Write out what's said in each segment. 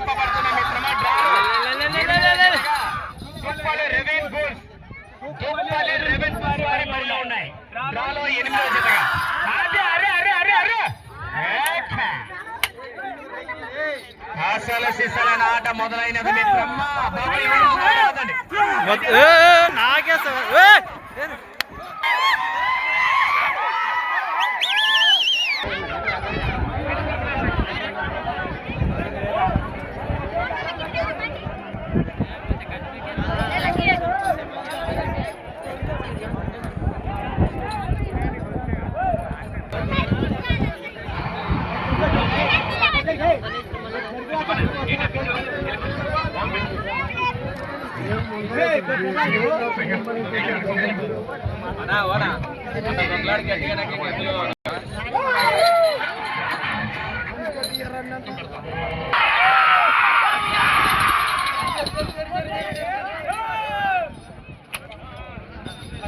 నింపబడుతున్న మిత్రమా రెవెన్ goals రెవెన్ goals వారి బరిలో ఉన్నాయి డ్రాలో ఎనిమిదో జతగా అరే అరే అరే అరే అరే అసలు సిసలైన ఆట మొదలైనది మిత్రమ్మా బాబు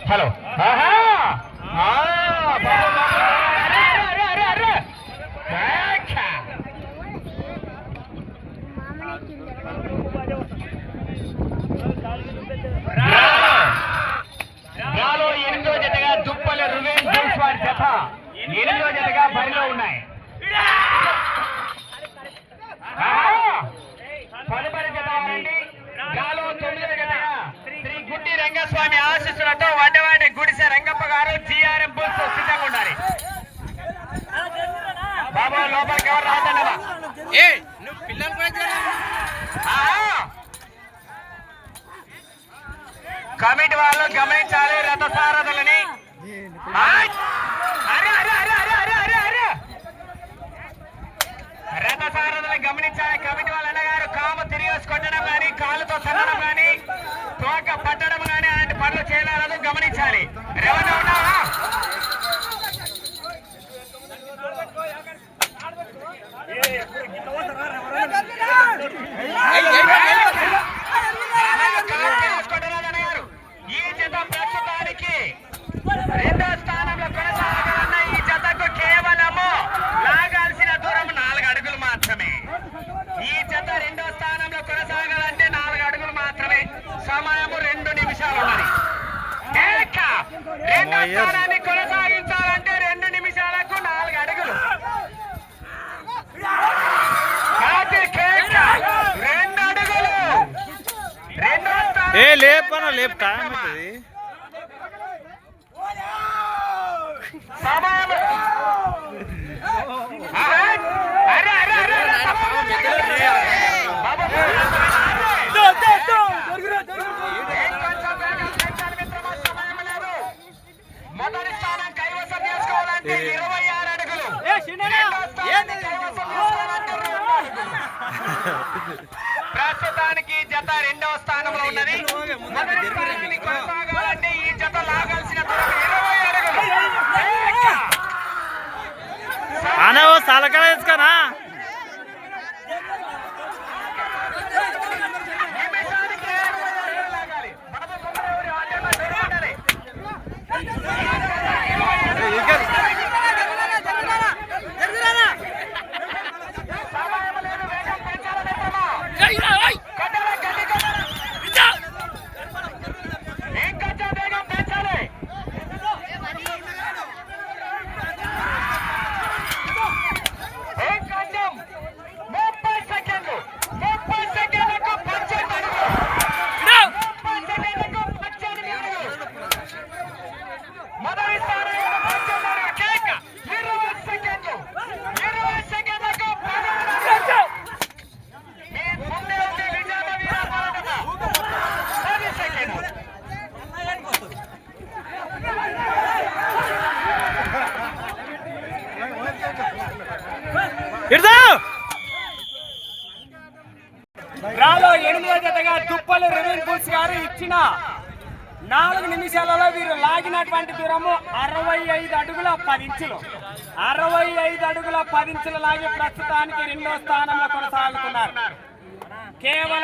హలో ఆహా! ఎనిమిదో జతగా బరిలో ఉన్నాయి. ఆహా! తదుపరి జత వారండి. గాలో తొమ్మిదో జతగా శ్రీ గుట్టి రంగస్వామి ఆశీస్సులతో వడ్డవాడి గుడిసె రంగప్ప గారు జిఆర్ఎం బుల్స్ సిద్ధంగా ఉండాలి. బాబా లోపలికి ఎవరు రావద్దన్నమా ఏ నువ్వు పిల్లలు కూడా కమిటీ వాళ్ళు గమనించాలి రథసారథులని ఆయ్! అరే, అరే, అరే, అరే, అరే, అరే, అరే! రథసారథులను గమనించాలి. కమిటీ వాళ్ళు అన్నగారు కామ తిరిగి కొట్టడం కానీ కాలుతో సన్నడం కానీ తోక పట్టడం కానీ అలాంటి పనులు చేయాలని గమనించాలి రెవెన్యూ ఉన్నావా కొట్టరాజన్నగారు, ఈ జత ప్రస్తుతానికి రెండో స్థానంలో కొనసాగాలన్న ఈ జతకు కేవలము లాగాల్సిన దూరం నాలుగు అడుగులు మాత్రమే ఈ జత రెండో స్థానంలో కొనసాగాలంటే నాలుగు అడుగులు మాత్రమే సమయము రెండు నిమిషాలు ఉన్నది! రెండో స్థానాన్ని కొనసాగించాలంటే రెండు నిమిషాలకు నాలుగు అడుగులు! రెండు అడుగులు రెండో ఏ లేపన లేపు టైం అవుతుంది సమయం అరే అరే అరే అరే అరే సమయం బాబు ఇంకొంచెం వేగం పెంచాలి మిత్రమా, సమయం లేదు. మొదటి స్థానం కైవసం చేసుకోవాలంటే ఇరవై ఆరు అడుగులు రెండో స్థానాన్ని కైవసం చేసుకోవాలంటే రెండు అడుగులు. ప్రస్తుతానికి జత రెండవ స్థానంలో ఉన్నది ఈ జత లాగాల్సిన ఇరవై అడుగులు రాలో ఎనిమిదో జతగా తుప్పలు రెవెన్ బుల్స్ గారు ఇచ్చిన నాలుగు నిమిషాలలో వీరు లాగినటువంటి దూరము అరవై ఐదు అడుగుల పది ఇంచులు. అరవై ఐదు అడుగుల పదించులు లాగి ప్రస్తుతానికి రెండో స్థానంలో కొనసాగుతున్నారు. కేవలం